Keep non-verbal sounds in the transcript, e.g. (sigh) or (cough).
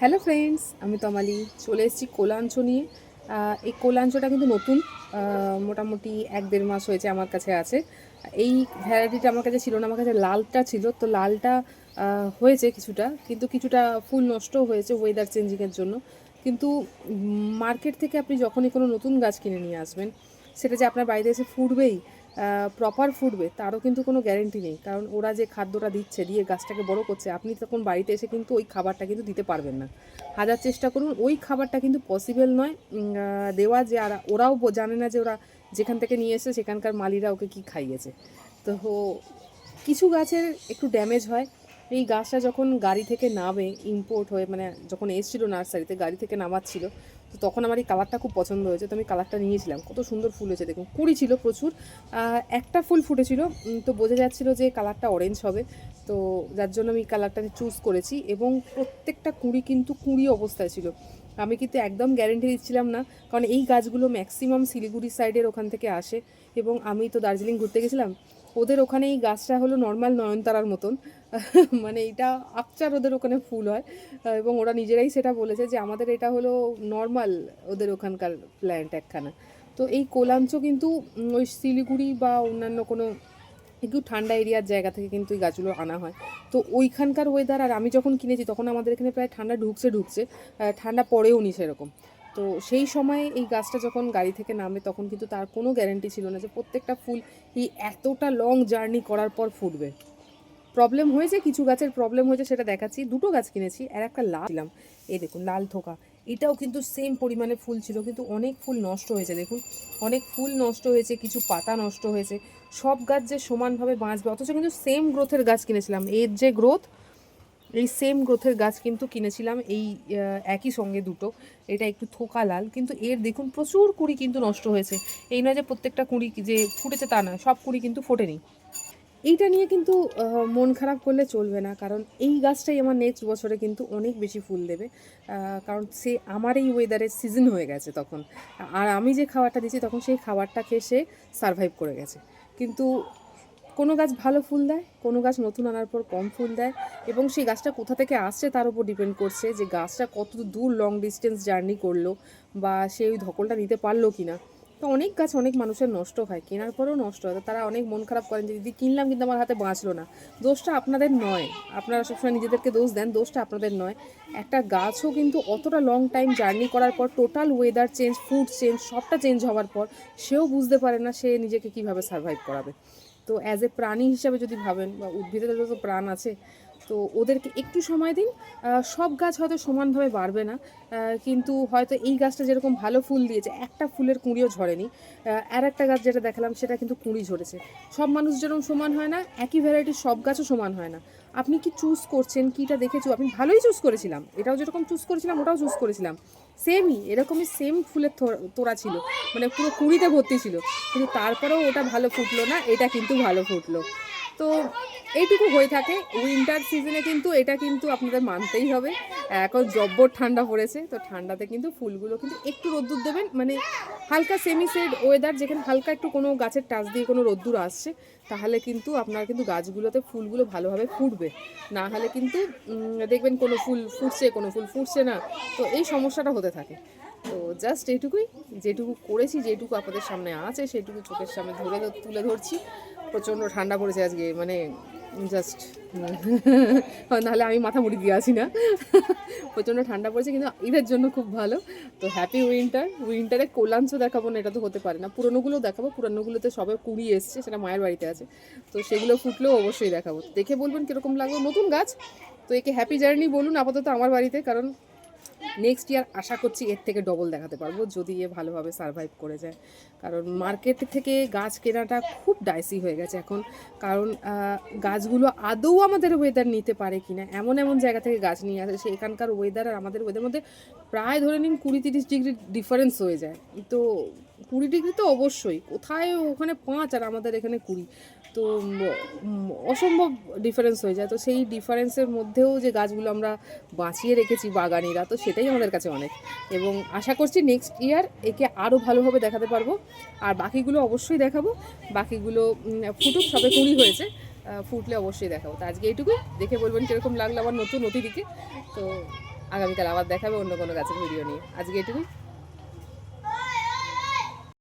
Hello friends আমি তমালি, চলে এসেছি কোলাঞ্চ নিয়ে। এই কোলাঞ্চটা কিন্তু নতুন মোটামুটি এক দেড় মাস হয়েছে আমার কাছে আছে। এই ভ্যারাইটিটা আমার কাছে ছিল না, আমার কাছে লালটা ছিল, তো লালটা হয়েছে কিছুটা, কিন্তু কিছুটা ফুল নষ্টও হয়েছে ওয়েদার চেঞ্জিংয়ের জন্য। কিন্তু মার্কেট থেকে আপনি যখনই কোনো নতুন গাছ কিনে নিয়ে আসবেন, সেটা যে আপনার বাড়িতে এসে ফুটবেই প্রপার ফুটবে তারও কিন্তু কোনো গ্যারেন্টি নেই। কারণ ওরা যে খাদ্যটা দিচ্ছে, দিয়ে গাছটাকে বড় করছে, আপনি তখন বাড়িতে এসে কিন্তু ওই খাবারটা কিন্তু দিতে পারবেন না। হাজার চেষ্টা করুন, ওই খাবারটা কিন্তু পসিবল নয়। দেওয়া যে, আর ওরাও জানে না যে ওরা যেখান থেকে নিয়ে এসে সেখানকার মালিরা ওকে কি খাইয়েছে। তো কিছু গাছের একটু ড্যামেজ হয় এই গাছটা যখন গাড়ি থেকে নামে ইম্পোর্ট হয়ে মানে যখন এসেছিল নার্সারিতে, গাড়ি থেকে নামাচ্ছিল, তো তখন আমার এই কালারটা খুব পছন্দ হয়েছে, তো আমি কালারটা নিয়েছিলাম। কত সুন্দর ফুল হয়েছে, দেখুন, কুড়ি ছিল প্রচুর একটা ফুল ফুটেছিল তো বোঝা যাচ্ছিল যে কালারটা অরেঞ্জ হবে, তো যার জন্য আমি কালারটাকে চুজ করেছি, এবং প্রত্যেকটা কুঁড়ি কিন্তু কুঁড়ি অবস্থায় ছিল। আমি কিন্তু একদম গ্যারেন্টি দিচ্ছিলাম না, কারণ এই গাছগুলো ম্যাক্সিমাম শিলিগুড়ি সাইডের ওখান থেকে আসে, এবং আমি তো দার্জিলিং ঘুরতে গেছিলাম ওদের ওখানে এই গাছটা হলো নর্মাল নয়নতারার মতন। (laughs) মানে এটা আকচার ওদের ওখানে ফুল হয়। এবং ওরা নিজেরাই সেটা বলেছে যে আমাদের এটা হলো নর্মাল ওদের ওখানকার প্ল্যান্ট একখানা। তো এই কোলাঞ্চ কিন্তু ওই শিলিগুড়ি বা অন্যান্য কোনো একটু ঠান্ডা এরিয়ার জায়গা থেকে কিন্তু এই গাছগুলো আনা হয়। তো ওইখানকার ওয়েদার আর আমি যখন কিনেছি, তখন আমাদের এখানে প্রায় ঠান্ডা ঢুকছে ঢুকছে। ঠান্ডা পড়েও নি সেরকম। তো সেই সময়ে এই গাছটা যখন গাড়ি থেকে নামে, তখন কিন্তু তার কোনো গ্যারেন্টি ছিল না যে প্রত্যেকটা ফুল এই এতটা লং জার্নি করার পর ফুটবে। প্রবলেম হয়েছে, কিছু গাছের প্রবলেম হয়েছে, সেটা দেখাচ্ছি। দুটো গাছ কিনেছি, আর একটা লাল ছিলাম। এই দেখুন, লাল থোকা। এটাও কিন্তু সেম পরিমাণে ফুল ছিল, কিন্তু অনেক ফুল নষ্ট হয়েছে, দেখুন। অনেক ফুল নষ্ট হয়েছে, কিছু পাতা নষ্ট হয়েছে। সব গাছ যে সমানভাবে বাঁচবে, অথচ কিন্তু সেম গ্রোথের গাছ কিনেছিলাম। এর যে গ্রোথ এই সেম গ্রোথের গাছ কিন্তু কিনেছিলাম, এই একই সঙ্গে দুটো। এটা একটু থোকা লাল, কিন্তু এর দেখুন প্রচুর কুড়ি কিন্তু নষ্ট হয়েছে। এই নয় যে প্রত্যেকটা কুড়ি যে ফুটেছে তা না সব কুড়ি কিন্তু ফোটেনি। এইটা নিয়ে কিন্তু মন খারাপ করলে চলবে না, কারণ এই গাছটাই আমার নেক্সট বছরে কিন্তু অনেক বেশি ফুল দেবে। কারণ সে আমার এই ওয়েদারের সিজন হয়ে গেছে তখন। আর আমি যে খাবারটা দিচ্ছি তখন সেই খাবারটা খেয়ে সে সারভাইভ করে গেছে। কিন্তু কোনো গাছ ভালো ফুল দেয়, কোনো গাছ নতুন আনার পর কম ফুল দেয় এবং সেই গাছটা কোথা থেকে আসছে তার উপর ডিপেন্ড করছে যে গাছটা কত দূর লং ডিস্টেন্স জার্নি করল বা সে ওই ধকলটা নিতে পারল কি না তো অনেক গাছ অনেক মানুষের নষ্ট হয়, কেনার পরেও নষ্ট হয়। তারা অনেক মন খারাপ করেন যে, দিদি, কিনলাম কিন্তু আমার হাতে বাঁচলো না। দোষটা আপনাদের নয়। আপনারা সবসময় নিজেদেরকে দোষ দেন, দোষটা আপনাদের নয়। একটা গাছও কিন্তু অতটা লং টাইম জার্নি করার পর total weather change food change সবটা চেঞ্জ হওয়ার পর, সেও বুঝতে পারে না সে নিজেকে কীভাবে সার্ভাইভ করাবে। তো অ্যাজ এ প্রাণী হিসাবে যদি ভাবেন বা উদ্ভিদের তো প্রাণ আছে তো ওদেরকে একটু সময় দিন। সব গাছ হয়তো সমানভাবে বাড়বে না। কিন্তু হয়তো এই গাছটা যেরকম ভালো ফুল দিয়েছে, একটা ফুলের কুঁড়িও ঝরেনি। আর একটা গাছ যেটা দেখালাম, সেটা কিন্তু কুঁড়ি ঝরেছে। সব মানুষ যেরকম সমান হয় না, একই ভ্যারাইটির সব গাছও সমান হয় না। আপনি কি চুজ করছেন? কিটা দেখেছ? আপনি ভালোই চুজ করেছিলাম। এটাও যেরকম চুজ করেছিলাম, ওটাও চুজ করেছিলাম। সেমই এরকমই সেম ফুলের তোড়া ছিল। মানে পুরো কুড়িতে ভর্তি ছিল। কিন্তু তারপরেও ওটা ভালো ফুটলো না, এটা কিন্তু ভালো ফুটলো। তো এইটুকু হয়ে থাকে। উইন্টার সিজনে কিন্তু এটা কিন্তু আপনাদের মানতেই হবে। এখন জব্বর ঠান্ডা পড়েছে, তো ঠান্ডাতে কিন্তু ফুলগুলো কিন্তু একটু রোদ্দুর দেবেন। মানে হালকা সেমি সেড ওয়েদার যেখানে হালকা একটু কোনো গাছের টাচ দিয়ে কোনো রোদ্দুর আসছে, তাহলে কিন্তু আপনার কিন্তু গাছগুলোতে ফুলগুলো ভালোভাবে ফুটবে। না হলে কিন্তু দেখবেন কোনো ফুল ফুটছে, কোনো ফুল ফুটছে না। তো এই সমস্যাটা হতে থাকে। তো জাস্ট এইটুকুই। যেটুকু করেছি, যেটুকু আপনাদের সামনে আছে, সেটুকু চোখের সামনে ধরে, তুলে ধরছি। প্রচণ্ড ঠান্ডা পড়েছে আজকে মানে জাস্ট নাহলে আমি মাথা মুড়ি দিয়ে আসি না। প্রচণ্ড ঠান্ডা পড়েছে, কিন্তু ঈদের জন্য খুব ভালো। তো হ্যাপি উইন্টার উইন্টারে কোলাঞ্চ দেখাবো না, এটা তো হতে পারে না। পুরোনোগুলো দেখাবো, পুরোনোগুলোতে সবে কুড়ি এসছে, সেটা মায়ের বাড়িতে আছে। তো সেগুলো ফুটলেও অবশ্যই দেখাবো। দেখে বলবেন কীরকম লাগবে নতুন গাছ। তো একে হ্যাপি জার্নি বলুন, আপাতত আমার বাড়িতে, কারণ নেক্সট ইয়ার আশা করছি এর থেকে ডবল দেখাতে পারব, যদি এ ভালোভাবে সারভাইভ করে যায়। কারণ মার্কেট থেকে গাছ কেনাটা খুব ডাইসি হয়ে গেছে এখন। কারণ গাছগুলো আদৌ আমাদের ওয়েদার নিতে পারে কি না এমন এমন জায়গা থেকে গাছ নিয়ে আসে সেখানকার ওয়েদার আর আমাদের ওয়েদার মধ্যে প্রায় ধরে নিন কুড়ি তিরিশ ডিগ্রি ডিফারেন্স হয়ে যায়। তো কুড়ি ডিগ্রি তো অবশ্যই, কোথায় ওখানে পাঁচ আর আমাদের এখানে কুড়ি। তো অসম্ভব ডিফারেন্স হয়ে যায়। তো সেই ডিফারেন্সের মধ্যেও যে গাছগুলো আমরা বাঁচিয়ে রেখেছি বাগানিরা, তো সেটাই আমাদের কাছে অনেক। এবং আশা করছি নেক্সট ইয়ার একে আরও ভালোভাবে দেখাতে পারব। আর বাকিগুলো অবশ্যই দেখাবো। বাকিগুলো ফুটুক, সবে কুড়ি হয়েছে। ফুটলে অবশ্যই দেখাবো। তো আজকে এইটুকুই দেখে বলবেন কীরকম লাগল আমার নতুন অতিথিকে। তো আগামীকাল আবার দেখাবে অন্য কোনো গাছের ভিডিও নিয়ে। আজকে এটুকুই